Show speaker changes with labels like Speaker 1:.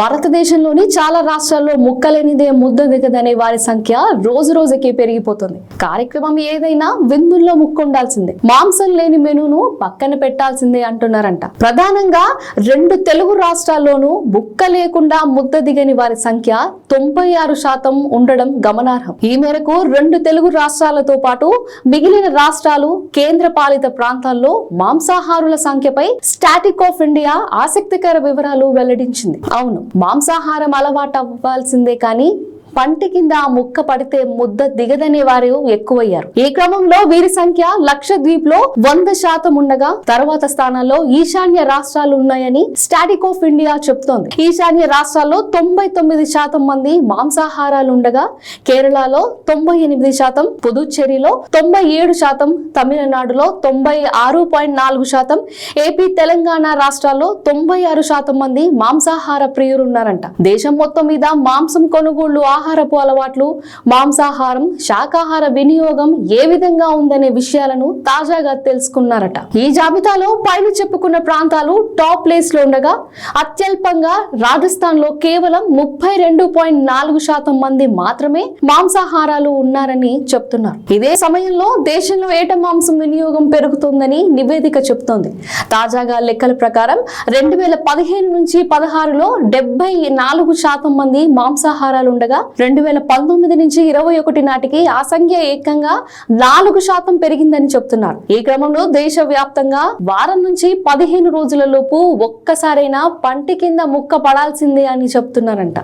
Speaker 1: భారతదేశంలోని చాలా రాష్ట్రాల్లో ముక్కలేనిదే ముద్ద దిగదనే వారి సంఖ్య రోజు రోజుకి పెరిగిపోతుంది. కార్యక్రమం ఏదైనా విందుల్లో ముక్కు ఉండాల్సిందే మాంసం లేని మెనూను పక్కన పెట్టాల్సిందే అంటున్నారంట. ప్రధానంగా రెండు తెలుగు రాష్ట్రాల్లోనూ ముక్క లేకుండా ముద్ద దిగని వారి సంఖ్య తొంభై ఆరు శాతం ఉండడం గమనార్హం. ఈ మేరకు రెండు తెలుగు రాష్ట్రాలతో పాటు మిగిలిన రాష్ట్రాలు కేంద్ర పాలిత ప్రాంతాల్లో మాంసాహారుల సంఖ్యపై స్టాటిక్ ఆఫ్ ఇండియా ఆసక్తికర వివరాలు వెల్లడించింది. అవును మాంసాహారం అలవాటు అవ్వాల్సిందే కానీ పంటి కింద ముక్క పడితే ముద్ద దిగదనే వారు ఎక్కువయ్యారు. ఈ క్రమంలో వీరి సంఖ్య లక్షద్వీప్లో వంద శాతం ఉండగా తర్వాత స్థానాల్లో ఈశాన్య రాష్ట్రాలు ఉన్నాయని స్టాటిక్ ఆఫ్ ఇండియా చెప్తోంది. ఈశాన్య రాష్ట్రాల్లో తొంభై తొమ్మిది శాతం మంది మాంసాహారాలు ఉండగా కేరళలో తొంభై ఎనిమిది శాతం పుదుచ్చేరిలో తొంభై ఏడు శాతం తమిళనాడులో తొంభై ఆరు పాయింట్ నాలుగు శాతం ఏపీ తెలంగాణ రాష్ట్రాల్లో తొంభై ఆరు శాతం మంది మాంసాహార ప్రియులున్నారంట దేశం మొత్తం మీద మాంసం కొనుగోళ్ళు ఆహారపు అలవాట్లు మాంసాహారం శాకాహార వినియోగం ఏ విధంగా ఉందనే విషయాలను తాజాగా తెలుసుకున్నారట. ఈ జాబితాలో పైన చెప్పుకున్న ప్రాంతాలు టాప్ ప్లేస్లో ఉండగా అత్యల్పంగా రాజస్థాన్లో కేవలం ముప్పై రెండు పాయింట్ నాలుగు శాతం మంది మాత్రమే మాంసాహారాలు ఉన్నారని చెప్తున్నారు. ఇదే సమయంలో దేశంలో ఏట మాంసం వినియోగం పెరుగుతుందని నివేదిక చెబుతోంది. తాజాగా లెక్కల ప్రకారం రెండు వేల పదిహేను నుంచి పదహారులో డెబ్బై నాలుగు శాతం మంది మాంసాహారాలు ఉండగా రెండు వేల పంతొమ్మిది నుంచి ఇరవై ఒకటి నాటికి ఆ సంఖ్య ఏకంగా నాలుగు శాతం పెరిగిందని చెప్తున్నారు. ఈ క్రమంలో దేశ వ్యాప్తంగా వారం నుంచి పదిహేను రోజులలోపు ఒక్కసారైనా పంటి కింద ముక్క పడాల్సిందే అని చెప్తున్నారంట.